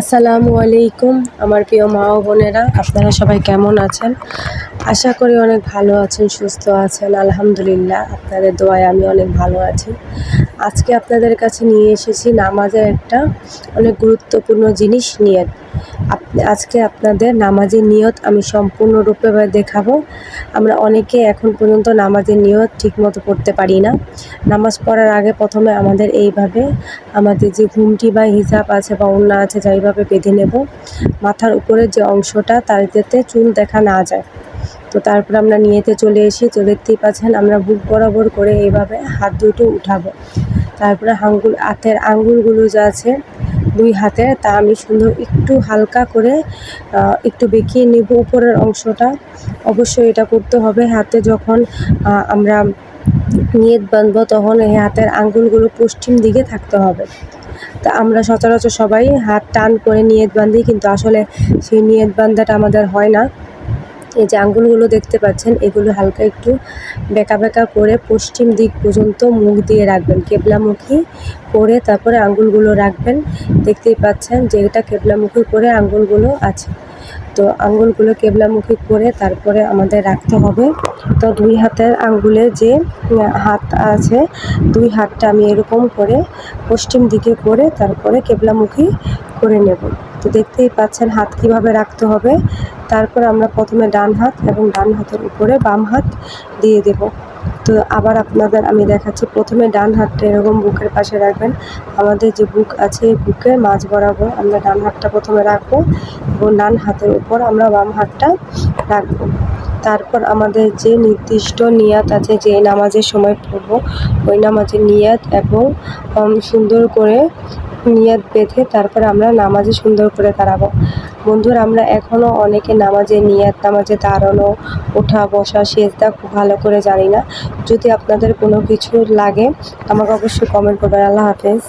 আসসালামু আলাইকুম, আমার প্রিয় মা ও বোনেরা, আপনারা সবাই কেমন আছেন? আশা করি অনেক ভালো আছেন, সুস্থ আছেন, আলহামদুলিল্লাহ, আপনাদের দোয়ায় আমি অনেক ভালো আছি। আজকে আপনাদের কাছে নিয়ে এসেছি নামাজের একটা অনেক গুরুত্বপূর্ণ জিনিস নিয়ে আজকে আপনাদের নামাজের নিয়ত আমি সম্পূর্ণরূপে দেখাবো। আমরা অনেকে এখন পর্যন্ত নামাজের নিয়ত ঠিকমতো পড়তে পারি না। নামাজ পড়ার আগে প্রথমে আমাদের এইভাবে আমাদের যে ঘুমটি বা হিজাব আছে বা অন্য আছে যা এইভাবে বেঁধে নেব, মাথার উপরের যে অংশটা তার যাতে চুল দেখা না যায়। তো তারপর আমরা নিয়েতে চলে এসে তো দেখতেই পাচ্ছেন আমরা বুক বরাবর করে এইভাবে হাত দুটো উঠাবো। তারপরে আঙ্গুল হাতের আঙ্গুলগুলো যা আছে দুই হাতে, তা আমি সুন্দর একটু হালকা করে একটু বেঁকিয়ে নেব উপরের অংশটা। অবশ্যই এটা করতে হবে হাতে যখন আমরা নিয়ত বাঁধবো তখন এই হাতের আঙ্গুলগুলো পশ্চিম দিকে থাকতে হবে। তা আমরা সচরাচর সবাই হাত টান করে নিয়ত বাঁধি, কিন্তু আসলে সেই নিয়ত বান্ধাটা আমাদের হয় না। এই যে আঙ্গুলগুলো দেখতে পাচ্ছেন, এগুলো হালকা একটু বেঁকা বেঁকা করে পশ্চিম দিক পর্যন্ত মুখ দিয়ে রাখবেন, কেবলামুখী করে তারপরে আঙ্গুলগুলো রাখবেন। দেখতেই পাচ্ছেন যে এটা কেবলামুখী করে আঙ্গুলগুলো আছে। তো আঙ্গুলগুলো কেবলামুখী করে তারপরে আমাদের রাখতে হবে। তো দুই হাতের আঙ্গুলে যে হাত আছে, দুই হাতটা আমি এরকম করে পশ্চিম দিকে করে তারপরে কেবলামুখী করে নেব। তো দেখতেই পাচ্ছেন হাত কীভাবে রাখতে হবে। তারপর আমরা প্রথমে ডান হাত এবং ডান হাতের উপরে বাম হাত দিয়ে দেব। তো আবার আপনাদের আমি দেখাচ্ছি, প্রথমে ডান হাতটা এরকম বুকের পাশে রাখবেন। আমাদের যে বুক আছে বুকের মাঝ বরাবর আমরা ডান হাতটা প্রথমে রাখব এবং ডান হাতের উপর আমরা বাম হাতটা রাখব। তারপর আমাদের যে নির্দিষ্ট নিয়াত আছে, যে নামাজের সময় পড়ব, ওই নামাজের নিয়াত এবং সুন্দর করে নিয়াত বেঁধে তারপর আমরা নামাজে সুন্দর করে দাঁড়াবো। বন্ধুরা, আমরা এখনও অনেকে নামাজে নিয়াত, নামাজে দাঁড়ানো, ওঠা, বসা, সেজদা খুব ভালো করে জানি না। যদি আপনাদের কোনো কিছু লাগে, আমাকে অবশ্যই কমেন্ট করবেন। আল্লাহ হাফেজ।